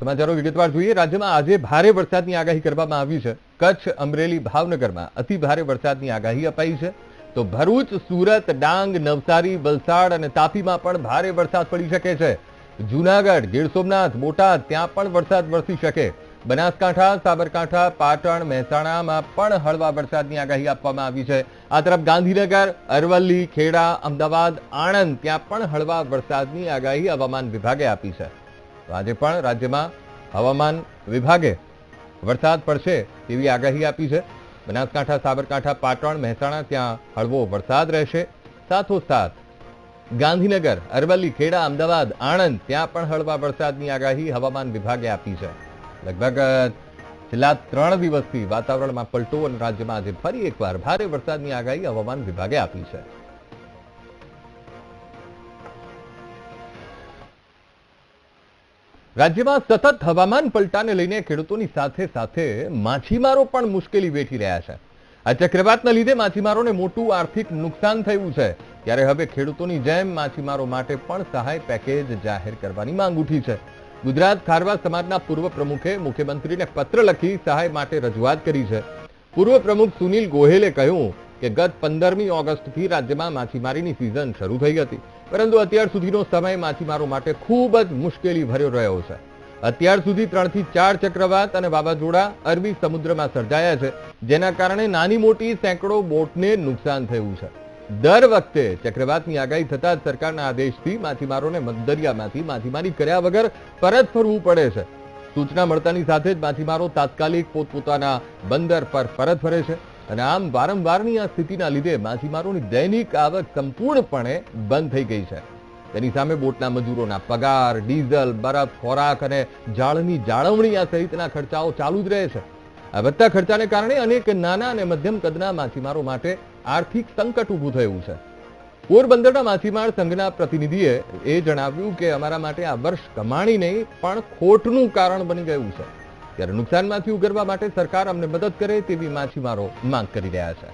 સમાચારો વિગતવાર જોઈએ. રાજ્યમાં આજે ભારે વરસાદની આગાહી કરવામાં આવી છે. કચ્છ, અમરેલી, ભાવનગરમાં અતિ ભારે વરસાદની આગાહી અપાઈ છે. તો ભરૂચ, સુરત, ડાંગ, નવસારી, વલસાડ અને તાપીમાં પણ ભારે વરસાદ પડી શકે છે. જૂનાગઢ, ગીર સોમનાથ, બોટાદ ત્યાં પણ વરસાદ વરસી શકે. બનાસકાંઠા, સાબરકાંઠા, પાટણ, મહેસાણામાં પણ હળવા વરસાદની આગાહી આપવામાં આવી છે. આ તરફ ગાંધીનગર, અરવલ્લી, ખેડા, અમદાવાદ, આણંદ ત્યાં પણ હળવા વરસાદની આગાહી હવામાન વિભાગે આપી છે. આજે પણ રાજ્યમાં હવામાન વિભાગે વરસાદ પડશે તેવી આગાહી આપી છે. બનાસકાંઠા, સાબરકાંઠા, પાટણ, મહેસાણા ત્યાં હળવો વરસાદ રહેશે. સાથોસાથ ગાંધીનગર, અરવલ્લી, ખેડા, અમદાવાદ, આણંદ ત્યાં પણ હળવા વરસાદની આગાહી હવામાન વિભાગે આપી છે. લગભગ છેલ્લા ત્રણ દિવસથી વાતાવરણમાં પલટો અને રાજ્યમાં આજે ફરી એકવાર ભારે વરસાદની આગાહી હવામાન વિભાગે આપી છે. રાજ્યમાં સતત હવામાન પલટાને લઈને ખેડૂતોની સાથે સાથે માછીમારો પણ મુશ્કેલી વેઠી રહ્યા છે. આ ચક્રવાતના લીધે માછીમારોને મોટું આર્થિક નુકસાન થયું છે. ત્યારે હવે ખેડૂતોની જેમ માછીમારો માટે પણ સહાય પેકેજ જાહેર કરવાની માંગ ઉઠી છે. ગુજરાત ખારવા સમાજના પૂર્વ પ્રમુખે મુખ્યમંત્રીને પત્ર લખી સહાય માટે રજૂઆત કરી છે. પૂર્વ પ્રમુખ સુનિલ ગોહેલે કહ્યું કે ગત પંદરમી ઓગસ્ટથી રાજ્યમાં માછીમારીની સિઝન શરૂ થઈ હતી. પરંતુ અત્યાર સુધીનો સમય માછીમારો માટે ખૂબ જ મુશ્કેલી ભર્યો રહ્યો છે. અત્યાર સુધી ત્રણથી ચાર ચક્રવાત અને વાવાઝોડા અરબી સમુદ્રમાં સર્જાયા છે, જેના કારણે નાની મોટી સેંકડો બોટને નુકસાન થયું છે. દર વખતે ચક્રવાતની આગાહી થતા જ સરકારના આદેશથી માછીમારોને દરિયામાંથી માછીમારી કર્યા વગર પરત ફરવું પડે છે. સૂચના મળતાની સાથે જ માછીમારો તાત્કાલિક પોતપોતાના બંદર પર પરત ફરે છે. અને આમ વારંવારની આ સ્થિતિના લીધે માછીમારોની દૈનિક આવક સંપૂર્ણપણે બંધ થઈ ગઈ છે. તેની સામે બોટના મજૂરોના પગાર, ડીઝલ, બરફ, ખોરાક અને જાળની જાળવણી આ સહિતના ખર્ચાઓ ચાલુ જ રહે છે. આ વધતા ખર્ચાને કારણે અનેક નાના અને મધ્યમ કદના માછીમારો માટે આર્થિક સંકટ ઊભું થયું છે. પોરબંદરના માછીમાર સંઘના પ્રતિનિધિએ એ જણાવ્યું કે અમારા માટે આ વર્ષ કમાણી નહીં, પણ ખોટનું કારણ બની ગયું છે. ત્યારે નુકસાનમાંથી ઉગરવા માટે સરકાર અમને મદદ કરે તેવી માછીમારો માંગ કરી રહ્યા છે.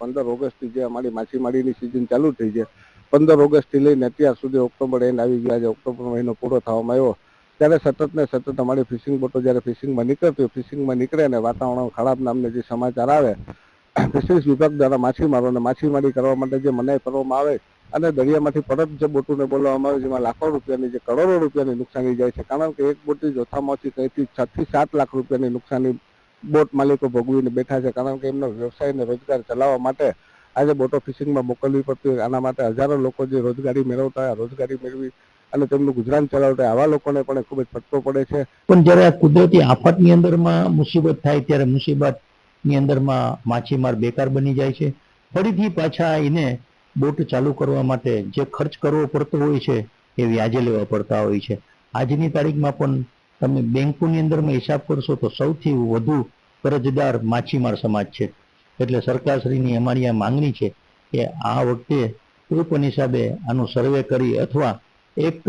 પંદર ઓગસ્ટથી જે અમારી માછીમારીની સિઝન ચાલુ થઈ છે, પંદર ઓગસ્ટથી લઈને અત્યાર સુધી ઓક્ટોબર એન્ડ આવી ગયા છે, ઓક્ટોબર મહિનો પૂરો થવામાં આવ્યો. ત્યારે સતત ને સતત અમારી ફિશિંગ બોટો જ્યારે ફિશિંગમાં નીકળતી હોય ફિશિંગમાં નીકળે ને વાતાવરણ ખરાબ નામને જે સમાચાર આવે ફિશરીઝ વિભાગ દ્વારા માછીમારોને માછીમારી કરવા માટે જે મનાઈ કરવામાં આવે અને દરિયામાંથી પરત જે બોટોને બોલાવવામાં આવે, જેમાં લાખો રૂપિયાની જે કરોડો રૂપિયાની નુકસાની જાય છે. કારણ કે એક બોટની ઓછી કંઈથી છ થી સાત લાખ રૂપિયાની નુકસાની બોટ માલિકો ભોગવીને બેઠા છે. કારણ કે એમનો વ્યવસાય અને રોજગાર ચલાવવા માટે આજે બોટો ફિશિંગમાં મોકલવી પડતી આના માટે હજારો લોકો જે રોજગારી મેળવતા રોજગારી મેળવી અને તેમનું ગુજરાન ચલાવતા આવા લોકોને પણ ખૂબ જ ફટકો પડે છે. પણ જ્યારે આ કુદરતી આફતની અંદરમાં મુસીબત થાય, ત્યારે મુસીબતની અંદરમાં માછીમાર બેકાર બની જાય છે. ફરીથી પાછા એને બોટ ચાલુ કરવા માટે જે ખર્ચ કરવો પડતો હોય છે, એ વ્યાજે લેવા પડતા હોય છે. આજની તારીખમાં પણ તમે બેંકોની અંદરમાં હિસાબ કરશો તો સૌથી વધુ કરજદાર માછીમાર સમાજ છે. એટલે સરકારશ્રીની અમારી આ માંગણી છે કે આ વખતે કોઈ હિસાબે આનું સર્વે કરી અથવા એક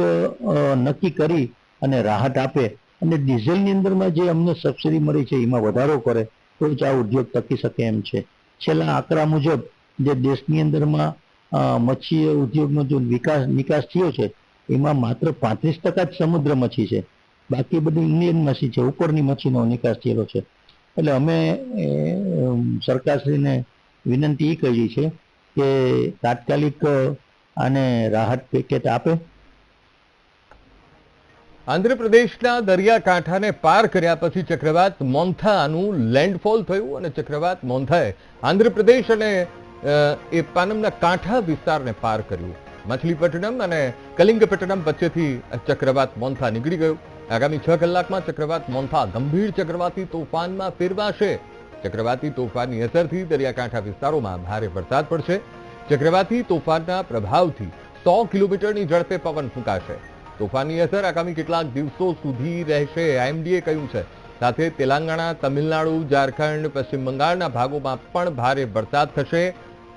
નક્કી કરી અને રાહત આપે. અને ડીઝલની અંદરમાં જે અમને સબસિડી મળી છે એમાં વધારો કરે તો જ આ ઉદ્યોગ ટકી શકે એમ છે. છેલ્લા આંકડા મુજબ જે દેશની અંદરમાં મચ્છી ઉદ્યોગનો જો વિકાસ નિકાસ થયો છે, એમાં માત્ર પાંત્રીસ ટકા જ સમુદ્ર મચ્છી છે. બાકી બધી ઇન્ડિયન મચ્છી છે, ઉપરની મચ્છીનો નિકાસ થયેલો છે. એટલે અમે સરકારશ્રીને વિનંતી એ કરી છે કે તાત્કાલિક આને રાહત પેકેટ આપે. આંધ્રપ્રદેશના દરિયાકાંઠાને પાર કર્યા પછી ચક્રવાત મોન્થાનું લેન્ડફોલ થયું અને ચક્રવાત મોન્થાએ આંધ્રપ્રદેશ અને એ પાનમના કાંઠા વિસ્તારને પાર કર્યું. મછલીપટ્ટનમ અને કલિંગપટ્ટનમ વચ્ચેથી ચક્રવાત મોન્થા નીકળી ગયું. આગામી છ કલાકમાં ચક્રવાત મોન્થા ગંભીર ચક્રવાતી તોફાનમાં ફેરવાશે. ચક્રવાતી તોફાનની અસરથી દરિયાકાંઠા વિસ્તારોમાં ભારે વરસાદ પડશે. ચક્રવાતી તોફાનના પ્રભાવથી સો કિલોમીટરની ઝડપે પવન ફૂંકાશે. તોફાનની અસર આગામી કેટલાક દિવસો સુધી રહેશે, આઈએમડીએ કહ્યું છે. સાથે તેલંગાણા, તમિલનાડુ, ઝારખંડ, પશ્ચિમ બંગાળના ભાગોમાં પણ ભારે વરસાદ થશે.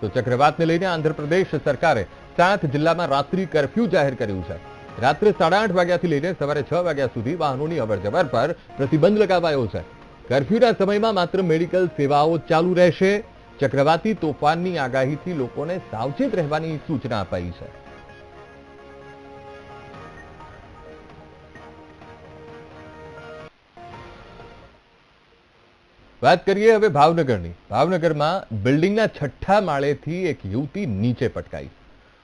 તો ચક્રવાતને લઈને આંધ્રપ્રદેશ સરકારે સાત જિલ્લામાં રાત્રિ કરફ્યુ જાહેર કર્યું છે. રાત્રે સાડા આઠ વાગ્યાથી લઈને સવારે છ વાગ્યા સુધી વાહનોની અવરજવર પર પ્રતિબંધ લગાવાયો છે. કરફ્યુના સમયમાં માત્ર મેડિકલ સેવાઓ ચાલુ રહેશે. ચક્રવાતી તોફાનની આગાહીથી લોકોને સાવચેત રહેવાની સૂચના અપાઈ છે. વાત કરીએ હવે ભાવનગરની. ભાવનગરમાં બિલ્ડિંગના છઠ્ઠા માળેથી એક યુવતી નીચે પટકાઈ.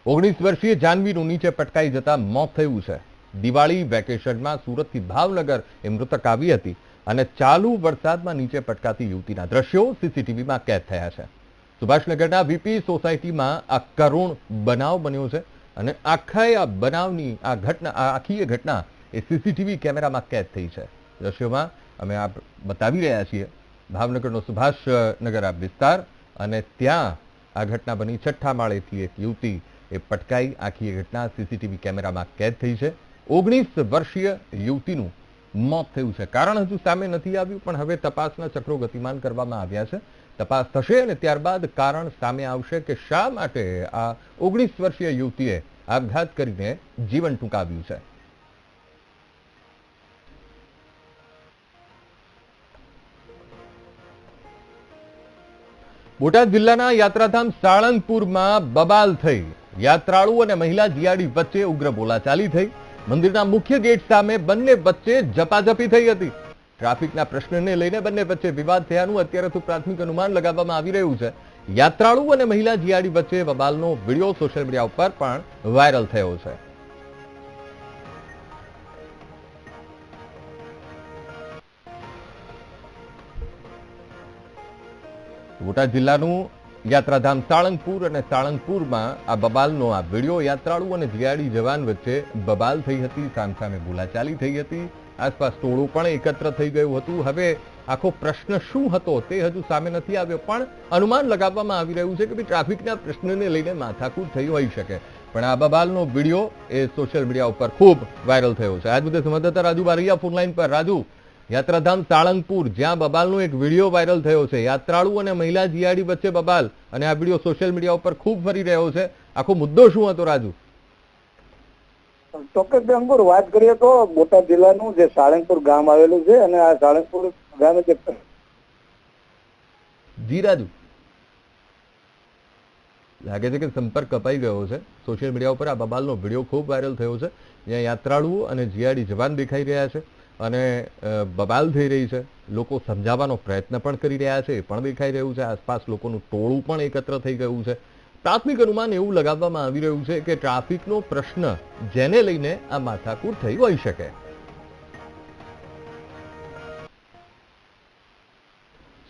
ઓગણીસ વર્ષીય જાનવીનું નીચે પટકાઈ જતા મોત થયું છે. દિવાળી વેકેશનમાં સુરતથી ભાવનગર એ મૃતક આવી હતી અને ચાલુ વરસાદમાં નીચે પટકાતી યુવતીના દ્રશ્યો સીસીટીવીમાં કેદ થયા છે. સુભાષનગરના વીપી સોસાયટીમાં આ કરુણ બનાવ બન્યો છે અને આખા આ બનાવની આ ઘટના આખી એ ઘટના એ સીસીટીવી કેમેરામાં કેદ થઈ છે. દ્રશ્યોમાં અમે આ બતાવી રહ્યા છીએ ભાવનગરનો સુભાષનગર આ વિસ્તાર અને ત્યાં આ ઘટના બની. છઠ્ઠા માળેથી એક યુવતી એ પટકાઈ આખી ઘટના સીસીટીવી કેમેરામાં કેદ થઈ છે. ઓગણીસ વર્ષીય યુવતીનું મોત થયું છે. કારણ હજુ સામે નથી આવ્યું, પણ હવે તપાસના ચક્રો ગતિમાન કરવામાં આવ્યા છે. તપાસ થશે અને ત્યારબાદ કારણ સામે આવશે કે શા માટે આ ઓગણીસ વર્ષીય યુવતીએ આપઘાત કરીને જીવન ટૂંકાવ્યું છે. બોટાદ જિલ્લાના યાત્રાધામ સાળંગપુરમાં બબાલ થઈ. યાત્રાળુ અને મહિલા જીઆડી વચ્ચે ઉગ્ર બોલાચાલી થઈ. મંદિરના મુખ્ય ગેટ સામે બંને વચ્ચે ઝપાઝપી થઈ હતી. ટ્રાફિકના પ્રશ્નને લઈને બંને વચ્ચે વિવાદ થયાનું અત્યારે તો પ્રાથમિક અનુમાન લગાવવામાં આવી રહ્યું છે. યાત્રાળુ અને મહિલા જીઆડી વચ્ચે બબાલનો વીડિયો સોશિયલ મીડિયા ઉપર પણ વાયરલ થયો છે. બોટાદ જિલ્લાનું યાત્રાધામ સાળંગપુર અને સાળંગપુરમાં આ બબાલનો આ વીડિયો યાત્રાળુ અને જીઆરડી જવાન વચ્ચે બબાલ થઈ હતી, સામસામે બોલાચાલી થઈ હતી, આસપાસ ટોળું પણ એકત્ર થઈ ગયું હતું. હવે આખો પ્રશ્ન શું હતો તે હજુ સામે નથી આવ્યો, પણ અનુમાન લગાવવામાં આવી રહ્યું છે કે ભાઈ ટ્રાફિકના પ્રશ્નને લઈને માથાકૂટ થઈ હોઈ શકે. પણ આ બબાલનો વીડિયો એ સોશિયલ મીડિયા ઉપર ખૂબ વાયરલ થયો છે. આજ મુદ્દે સંવાદદાતા રાજુ બારૈયા ફોનલાઈન પર. રાજુ યાત્રાધામ સાળંગપુર જ્યાં બબાલનો એક વીડિયો વાયરલ થયો છે. યાત્રાળુ અને મહિલા જીઆડી વચ્ચે બબાલ અને આ વીડિયો સોશિયલ મીડિયા ઉપર ખૂબ ફરી રહ્યો છે. આખો મુદ્દો શું હતો રાજુ? ચોક્કસ અંકુર વાત કરીએ તો બોટાદ જિલ્લાનું જે સાળંગપુર ગામ આવેલું છે અને આ સાળંગપુર ગામે જે જી રાજુ. લાગે છે કે સંપર્ક કપાઈ ગયો છે. સોશિયલ મીડિયા ઉપર આ બબાલનો વીડિયો ખૂબ વાયરલ થયો છે. જ્યાં યાત્રાળુઓ અને જીઆડી જવાન દેખાઈ રહ્યા છે. અને બબાલ થઈ રહી છે. લોકો સમજાવવાનો પ્રયત્ન પણ કરી રહ્યા છે, એ પણ દેખાઈ રહ્યું છે. આસપાસ લોકોનું ટોળું પણ એકત્ર થઈ ગયું છે. પ્રાથમિક અનુમાન એવું લગાવવામાં આવી રહ્યું છે કે ટ્રાફિકનો પ્રશ્ન જેને લઈને આ માથાકૂટ થઈ હોઈ શકે.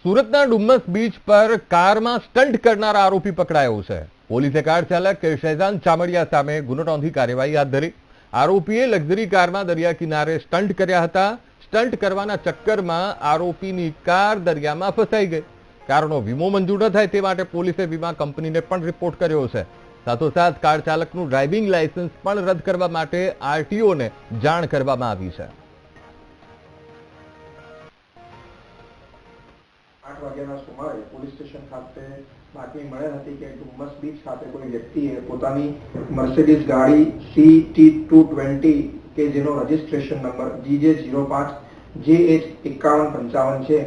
સુરતના ડુમ્મસ બીચ પર કારમાં સ્ટન્ટ કરનાર આરોપી પકડાયો છે. પોલીસે કાર ચાલક શહેજાન ચામડિયા સામે ગુનો નોંધી કાર્યવાહી હાથ ધરી. આરોપીએ લક્ઝરી કારમાં દરિયા કિનારે સ્ટન્ટ કર્યા હતા. સ્ટન્ટ કરવાના ચક્કરમાં આરોપીની કાર દરિયામાં ફસાઈ ગઈ. કારનો વીમો મંજૂર ન થાય તે માટે પોલીસે વીમા કંપનીને પણ રિપોર્ટ કર્યો છે. સાથોસાથ કાર ચાલકનું ડ્રાઇવિંગ લાયસન્સ પણ રદ કરવા માટે આરટીઓને જાણ કરવામાં આવી છે. આઠ વાગ્યાના સુમારે પોલીસ સ્ટેશન ખાતે બાતમી મળેલ હતી કે ડુમ્મસ બીચ ખાતે કોઈ વ્યક્તિએ પોતાની મર્સિડીઝ ગાડી સી ટી ટુ ટ્વેન્ટી કે જેનો રજિસ્ટ્રેશન નંબર જીજે ઝીરો પાંચ જે એચ એકાવન પંચાવન છે,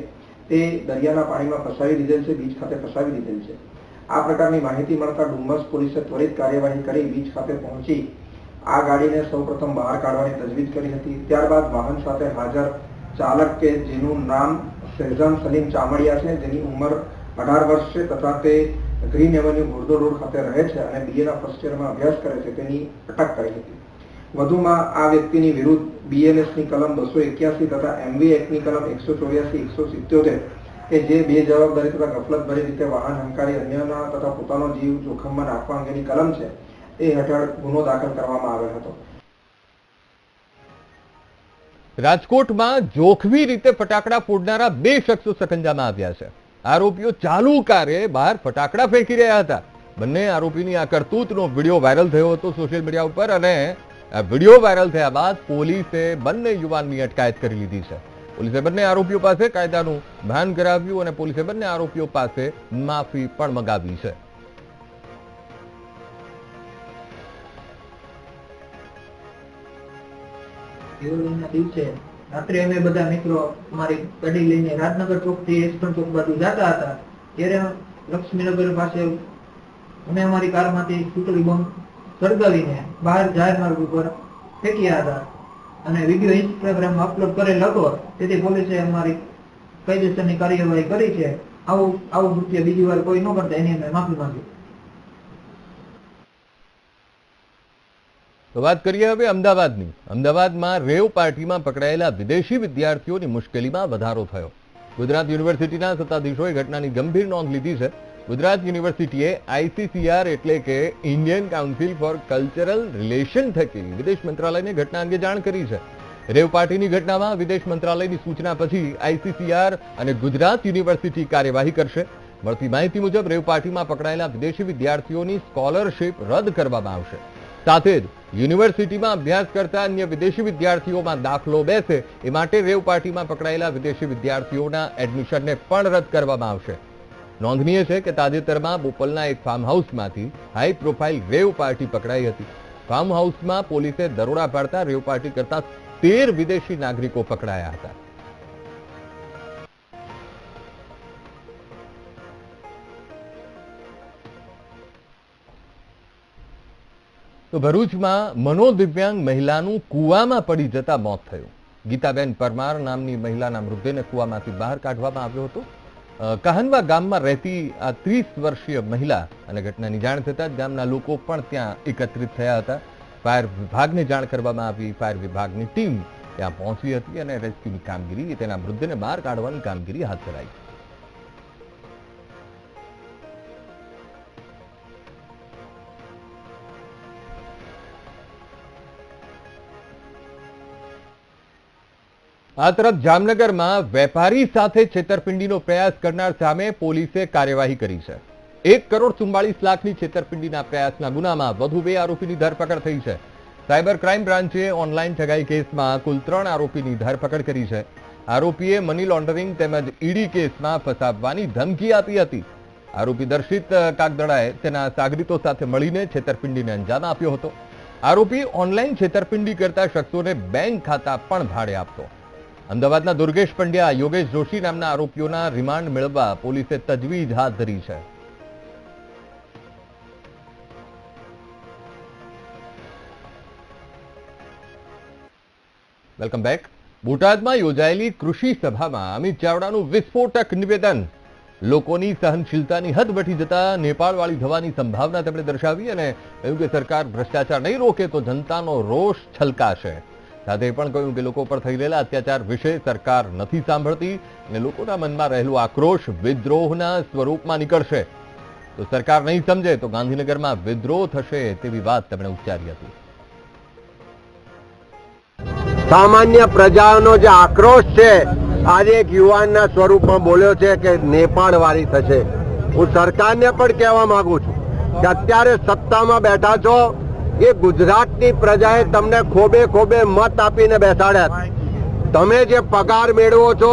તે દરિયાના પાણીમાં ફસાવી દીધેલ છે, બીચ ખાતે ફસાવી દીધેલ છે. આ પ્રકારની માહિતી મળતા ડુમ્મસ પોલીસે ત્વરિત કાર્યવાહી કરી બીચ ખાતે પહોંચી, આ ગાડીને સૌપ્રથમ બહાર કાઢવાની તજવીજ કરી હતી. ત્યારબાદ વાહન સાથે હાજર ચાલક કે જેનું નામ શહેજાન સલીમ ચામડિયા છે, જેની ઉંમર અઢાર વર્ષ તથા તે ગ્રીન એવન્યુ ગુર્દો રોડ ખાતે રહે છે અને બીએના ફર્સ્ટ યરમાં અભ્યાસ કરે છે, તેની અટક કરી હતી. વધુમાં આ વ્યક્તિની વિરુદ્ધ બીએનએસની કલમ બસો એક્યાસી તથા એમવી એક્ટની કલમ એકસો ચોર્યાસી, એકસો સિત્યોતેર, કે જે બે જવાબદારી તથા ગફલતભરી રીતે વાહન હંકારી અન્યના તથા પોતાનો જીવ જોખમમાં નાખવા અંગેની કલમ છે, એ હેઠળ ગુનો દાખલ કરવામાં આવેલ હતો. રાજકોટમાં જોખમી રીતે ફટાકડા ફોડનારા બે શખ્સો સકંજામાં આવ્યા છે. આરોપીઓ ચાલુ કારે બહાર ફટાકડા ફેંકી રહ્યા હતા. બંને આરોપીની આ કરતૂતનો વીડિયો વાયરલ થયો હતો સોશિયલ મીડિયા ઉપર અને વીડિયો વાયરલ થયા બાદ પોલીસે બંને યુવાનની અટકાયત કરી લીધી છે. પોલીસે બંને આરોપીઓ પાસે કાયદાનું ભાન કરાવ્યું અને પોલીસે બંને આરોપીઓ પાસે માફી પણ મંગાવી છે. દિવસે રાત્રે અમે બધા મિત્રો અમારી ગાડી લઈને રાજનગર ચોકથી એસપન ચોક બાજુ જતા હતા. ત્યારે લક્ષ્મીનગર પાસે અમે અમારી કારમાંથી સુતળી બોમ્બ સળગાવીને બહાર જાહેર માર્ગ ઉપર ફેંક્યા હતા. અને વીડિયો ઇન્સ્ટાગ્રામમાં અપલોડ કરેલ હતો. તેથી પોલીસે અમારી કાયદેસરની કાર્યવાહી કરી છે. આવું આવું કૃત્ય બીજી વાર કોઈ ન કરતા. એની અમે માફી માંગીએ. તો વાત કરીએ હવે અમદાવાદની. અમદાવાદમાં રેવ પાર્ટીમાં પકડાયેલા વિદેશી વિદ્યાર્થીઓની મુશ્કેલીમાં વધારો થયો. ગુજરાત યુનિવર્સિટીના સત્તાધીશોએ ઘટનાની ગંભીર નોંધ લીધી છે. ગુજરાત યુનિવર્સિટીએ આઈસીસીઆર એટલે કે Indian council for cultural relation થકી વિદેશ મંત્રાલયને ઘટના અંગે જાણ કરી છે. રેવ પાર્ટીની ઘટનામાં વિદેશ મંત્રાલયની સૂચના પછી આઈસીસીઆર અને ગુજરાત યુનિવર્સિટી કાર્યવાહી કરશે. મળતી માહિતી મુજબ રેવ પાર્ટીમાં પકડાયેલા વિદેશી વિદ્યાર્થીઓની સ્કોલરશીપ રદ કરવામાં આવશે. સાથે જ યુનિવર્સિટીમાં અભ્યાસ કરતા અન્ય વિદેશી વિદ્યાર્થીઓમાં દાખલો બેસે, એ માટે રેવ પાર્ટીમાં પકડાયેલા વિદેશી વિદ્યાર્થીઓના એડમિશનને પણ રદ કરવામાં આવશે. નોંધનીય છે કે તાજેતરમાં બોપલના એક ફાર્મ હાઉસમાંથી હાઈ પ્રોફાઇલ રેવ પાર્ટી પકડાઈ હતી. ફાર્મ હાઉસમાં પોલીસે દરોડા પાડતા રેવ પાર્ટી કરતા તેર વિદેશી નાગરિકો પકડાયા હતા. તો ભરૂચમાં મનોદિવ્યાંગ મહિલાનું કૂવામાં પડી જતા મોત થયું. ગીતાબેન પરમાર નામની મહિલાના મૃતદેહને કૂવામાંથી બહાર કાઢવામાં આવ્યો હતો. કાહનવા ગામમાં રહેતી આ ત્રીસ વર્ષીય મહિલા અને ઘટનાની જાણ થતાં ગામના લોકો પણ ત્યાં એકત્રિત થયા હતા. ફાયર વિભાગને જાણ કરવામાં આવી. ફાયર વિભાગની ટીમ ત્યાં પહોંચી હતી અને રેસ્ક્યુની કામગીરી, તેના મૃતદેહને બહાર કાઢવાની કામગીરી હાથ ધરાઈ. આ તરફ જામનગરમાં વેપારી સાથે છેતરપિંડીનો પ્રયાસ કરનાર સામે પોલીસે કાર્યવાહી કરી છે. એક કરોડ ચુમ્બાળીસ લાખની છેતરપિંડીના પ્રયાસના ગુનામાં વધુ બે આરોપીની ધરપકડ થઈ છે. સાયબર ક્રાઇમ બ્રાન્ચે ઓનલાઈન ઠગાઈ કેસમાં કુલ ત્રણ આરોપીની ધરપકડ કરી છે. આરોપીએ મની લોન્ડરિંગ તેમજ ઈડી કેસમાં ફસાવવાની ધમકી આપી હતી. આરોપી દર્શિત કાગદડાએ તેના સાગરીતો સાથે મળીને છેતરપિંડીને અંજામ આપ્યો હતો. આરોપી ઓનલાઈન છેતરપિંડી કરતા શખ્સોને બેંક ખાતા પણ ભાડે આપતો. અમદાવાદના દુર્ગેશ પંડ્યા, યોગેશ જોશી નામના આરોપીઓના રિમાન્ડ મેળવવા પોલીસે તજવીજ હાથ ધરી છે. Welcome back. બોટાદમાં યોજાયેલી કૃષિ સભામાં અમિત ચાવડાનું વિસ્ફોટક નિવેદન. લોકોની સહનશીલતાની હદ વટી જતા નેપાળવાળી થવાની સંભાવના તેમણે દર્શાવી અને કહ્યું કે સરકાર ભ્રષ્ટાચાર નહીં રોકે તો જનતાનો રોષ છલકાશે. સાથે પણ કહ્યું કે લોકો પર થઈ રહેલા અત્યાચાર વિશે સરકાર નથી સાંભળતી અને લોકોના મનમાં રહેલો આક્રોશ વિદ્રોહના સ્વરૂપમાં નીકળશે. તો સરકાર નહીં સમજે તો ગાંધીનગરમાં વિદ્રોહ થશે તેવી વાત તેમણે ઉચ્ચારી હતી. સામાન્ય પ્રજાનો જે આક્રોશ છે, આજે એક યુવાનના સ્વરૂપમાં બોલ્યો છે કે નેપાળ વાળી થશે. હું સરકારને પણ કહેવા માંગુ છું કે અત્યારે સત્તામાં બેઠા છો એ ગુજરાતની પ્રજાએ તમને ખોબે ખોબે મત આપીને બેસાડ્યા તમે જે પગાર મેળવો છો,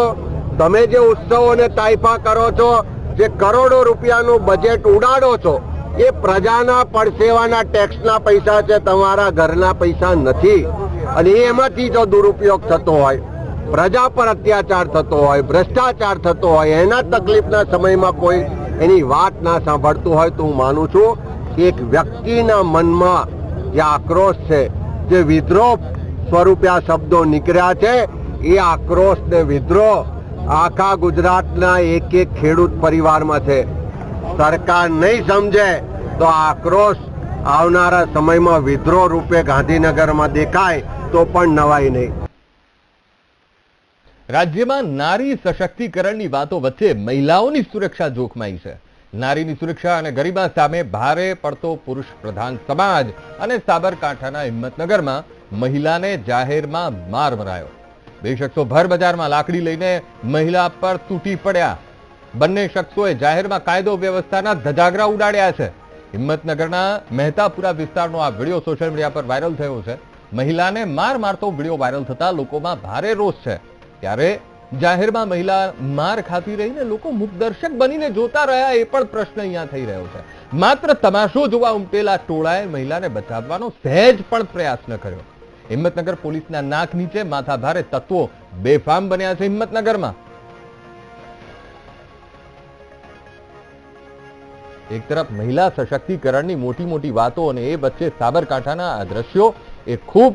તમે જે ઉત્સવોને તાઇફા કરો છો, જે કરોડો રૂપિયાનું બજેટ ઉડાડો છો, એ પ્રજાના પડસેવાના ટેક્સના પૈસા છે, તમારા ઘરના પૈસા નથી. અને એમાંથી જો દુરુપયોગ થતો હોય, પ્રજા પર અત્યાચાર થતો હોય, ભ્રષ્ટાચાર થતો હોય, એના તકલીફના સમયમાં કોઈ એની વાત ના સાંભળતું હોય તો હું માનું છું કે એક વ્યક્તિના મનમાં જે આક્રોશ છે, જે વિદ્રોહ સ્વરૂપે આ શબ્દો નીકળ્યા છે, એ આક્રોશ ને વિદ્રોહ આખા ગુજરાતના એક એક ખેડૂત પરિવારમાં છે. સરકાર નહીં સમજે તો આક્રોશ આવનારા સમયમાં વિદ્રોહ રૂપે ગાંધીનગરમાં દેખાય તો પણ નવાઈ નહીં. રાજ્યમાં નારી સશક્તિકરણની વાતો વચ્ચે મહિલાઓની સુરક્ષા જોખમાઈ છે. નારીની સુરક્ષા અને ગરિમા સામે ભારે પડતો પુરુષ પ્રધાન સમાજ અને સાબરકાંઠાના હિંમતનગરમાં મહિલાને જાહેરમાં માર મરાયો. બે શખ્સો ભર બજારમાં લાકડી લઈને મહિલા પર તૂટી પડ્યા. બંને શખ્સોએ જાહેરમાં કાયદો વ્યવસ્થાના ધજાગરા ઉડાડ્યા છે. હિંમતનગરના મહેતાપુરા વિસ્તારનો આ વીડિયો સોશિયલ મીડિયા પર વાયરલ થયો છે. મહિલાને માર મારતો વીડિયો વાયરલ થતા લોકોમાં ભારે રોષ છે. ત્યારે જાહેરમાં મહિલા માર ખાતી રહીને લોકો મુખદર્શક બનીને જોતા રહ્યા, એ પણ પ્રશ્ન અહીંયા થઈ રહ્યો છે. માત્ર તમાશો જોવા ઉમટેલા ટોળાએ મહિલાને બચાવવાનો સહેજ પણ પ્રયાસ ન કર્યો. હિંમતનગર પોલીસના નાક નીચે માથાભારે તત્વો બેફામ બન્યા છે હિંમતનગરમાં. એક તરફ મહિલા સશક્તિકરણની મોટી મોટી વાતો અને એ વચ્ચે સાબરકાંઠાના આ દ્રશ્યો, એ ખૂબ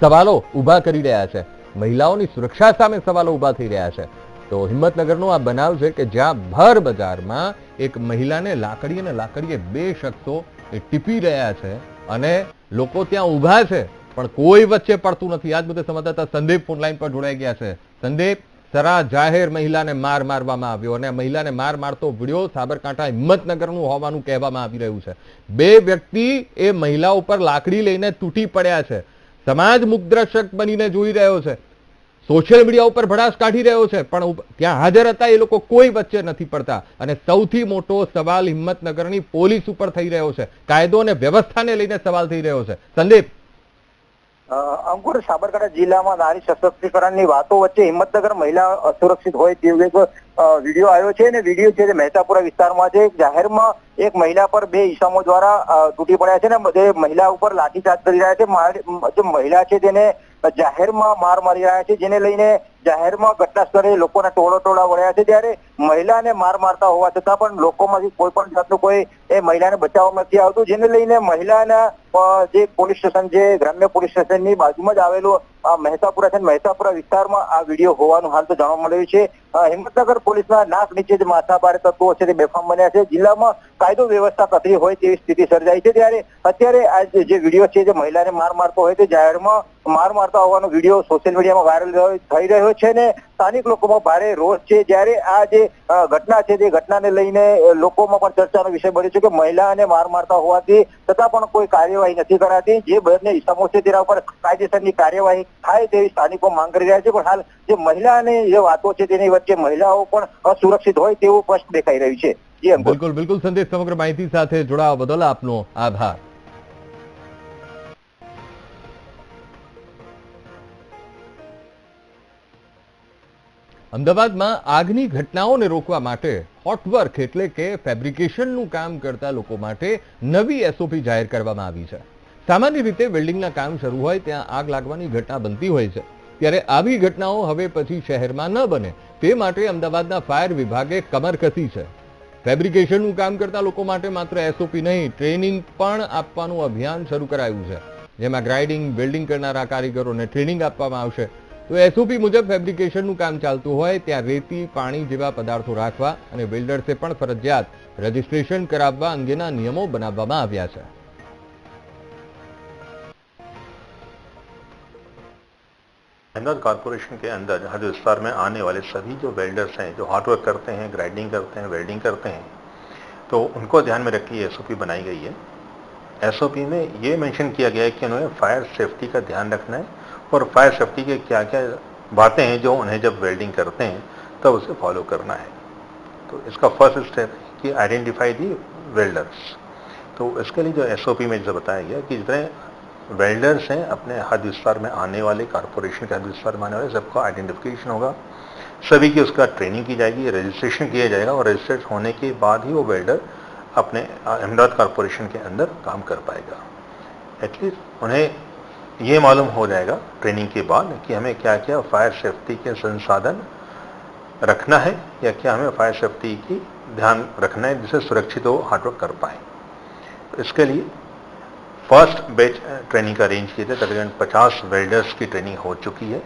સવાલો ઊભા કરી રહ્યા છે. મહિલાઓની સુરક્ષા સામે સવાલો ઊભા થઈ રહ્યા છે. તો હિંમતનગરનો આ બનાવ છે કે જ્યાં ભર બજારમાં એક મહિલાને લાકડી અને લાકડીએ બે શખ્સો એ ટીપી રહ્યા છે અને લોકો ત્યાં ઊભા છે, પણ કોઈ વચ્ચે પડતું નથી. આજ મુદ્દે સંવાદદાતા સંદીપ ફોનલાઈન પર જોડાઈ ગયા છે. સંદીપ, સરા જાહેર મહિલાને માર મારવામાં આવ્યો અને મહિલાને માર મારતો વીડિયો સાબરકાંઠા હિંમતનગરનું હોવાનું કહેવામાં આવી રહ્યું છે. બે વ્યક્તિ એ મહિલા ઉપર લાકડી લઈને તૂટી પડ્યા છે. સમાજ મુગ્દર્શક બનીને જોઈ રહ્યો છે. સોશિયલ મીડિયા ઉપર ભડાસ કાઢી રહ્યો છે, પણ ત્યાં હાજર હતા એ લોકો કોઈ વચ્ચે નથી પડતા. અને સૌથી મોટો સવાલ હિંમતનગરની પોલીસ ઉપર થઈ રહ્યો છે. કાયદો અને વ્યવસ્થાને લઈને સવાલ થઈ રહ્યો છે. સંદીપ અંકુર સાબરકાંઠા જિલ્લામાં નારી સશક્તિકરણની વાતો વચ્ચે હિંમતનગર મહિલા અસુરક્ષિત હોય તેવો એક વીડિયો આવ્યો છે. અને વીડિયો છે જે મહેતાપુરા વિસ્તારમાં છે. જાહેરમાં એક મહિલા પર બે ઈસમો દ્વારા તૂટી પડ્યા છે ને તે મહિલા ઉપર લાઠીચાર્જ કરી રહ્યા છે. જે મહિલા છે તેને જાહેરમાં માર મારી રહ્યા છે. જેને લઈને જાહેરમાં ઘટના સ્થળે લોકોના ટોળો ટોળા વળ્યા છે. ત્યારે મહિલાને માર મારતા હોવા છતાં પણ લોકોમાંથી કોઈ પણ જાતનું કોઈ એ મહિલાને બચાવવામાં નથી આવતું. જેને લઈને મહિલાના જે પોલીસ સ્ટેશન છે ગ્રામ્ય પોલીસ સ્ટેશનની બાજુમાં જ આવેલું આ મહેતાપુરા છે મહેતાપુરા વિસ્તારમાં આ વીડિયો હોવાનું હાલ તો જાણવા મળ્યું છે. હિંમતનગર પોલીસના નાક નીચે જે માથાભારે તત્વો છે તે બેફામ બન્યા છે. જિલ્લામાં કાયદો વ્યવસ્થા કથરી હોય તેવી સ્થિતિ સર્જાઈ છે ત્યારે અત્યારે આ જે જે વીડિયો છે જે મહિલાને માર મારતો હોય તે જાહેરમાં માર મારતા હોવાનો વીડિયો સોશિયલ મીડિયામાં વાયરલ થઈ રહ્યો છે ને સ્થાનિક લોકોમાં ભારે રોષ છે. જ્યારે આ જે ઘટના છે તે ઘટનાને લઈને લોકોમાં પણ ચર્ચાનો વિષય બન્યો છે કે મહિલાને માર મારતા હોવાથી છતાં પણ કોઈ કાર્યવાહી નથી કરાતી. જે બંને ઇસમો છે તેના ઉપર કાયદેસરની કાર્યવાહી થાય તેવી સ્થાનિકો માંગ કરી રહ્યા છે. પણ હાલ જે મહિલાની જે વાતો છે તેની વચ્ચે મહિલાઓ પણ અસુરક્ષિત હોય તેવું સ્પષ્ટ દેખાઈ રહ્યું છે. બિલકુલ બિલકુલ સંદેશ સમગ્ર માહિતી સાથે જોડાવા બદલ આપનો આભાર. અમદાવાદમાં આગની ઘટનાઓને રોકવા માટે હોટવર્ક એટલે કે ફેબ્રિકેશનનું કામ કરતા લોકો માટે નવી એસઓપી જાહેર કરવામાં આવી છે. સામાન્ય રીતે વેલ્ડિંગના કામ શરૂ હોય ત્યાં આગ લાગવાની ઘટના બનતી હોય છે. ત્યારે આવી ઘટનાઓ હવે પછી શહેરમાં ન બને તે માટે અમદાવાદના ફાયર વિભાગે કમર કસી છે. ફેબ્રિકેશનનું કામ કરતા લોકો માટે માત્ર એસઓપી નહીં, ટ્રેનિંગ પણ આપવાનું અભિયાન શરૂ કરાયું છે. જેમાં ગ્રાઇડિંગ, વેલ્ડિંગ કરનારા કારીગરોને ટ્રેનિંગ આપવામાં આવશે. તો એસઓપી મુજબ ફેબ્રિકેશનનું કામ ચાલતું હોય ત્યાં રેતી પાણી જેવા પદાર્થો રાખવા અને બિલ્ડર્સે પણ ફરજિયાત રજીસ્ટ્રેશન કરાવવા અંગેના નિયમો બનાવવામાં આવ્યા છે अहमदाबाद कॉरपोरेशन के अंदर हर विस्तार में आने वाले सभी जो वेल्डर्स हैं जो हार्ड वर्क करते हैं ग्राइंडिंग करते हैं वेल्डिंग करते हैं तो उनको ध्यान में रख के एसओपी बनाई गई है एसओपी में ये मेंशन किया गया है कि उन्हें फायर सेफ्टी का ध्यान रखना है और फायर सेफ्टी के क्या क्या बातें हैं जो उन्हें जब वेल्डिंग करते हैं, तब तो उसे फॉलो करना है। तो इसका फ़र्स्ट स्टेप कि आइडेंटिफाई दी वेल्डर्स तो इसके लिए जो एसओपी में जैसे बताया गया कि जितने वेल्डर्स हैं, अपने हद विस्तार में आने वाले कारपोरेशन के हद विस्तार में आने वाले, सबका आइडेंटिफिकेशन होगा। सभी की उसका ट्रेनिंग की जाएगी रजिस्ट्रेशन किया जाएगा और रजिस्टर्ड होने के बाद ही वो वेल्डर अपने अहमदाबाद कारपोरेशन के अंदर काम कर पाएगा। एटलीस्ट उन्हें ये मालूम हो जाएगा ट्रेनिंग के बाद कि हमें क्या क्या फायर सेफ्टी के संसाधन रखना है या क्या हमें फायर सेफ्टी की ध्यान रखना है जिसे सुरक्षित हो हार्डवर्क कर पाए। तो इसके लिए फ़र्स्ट बैच ट्रेनिंग का अरेंज किया था। तकरीबन 50 वेल्डर्स की ट्रेनिंग हो चुकी है।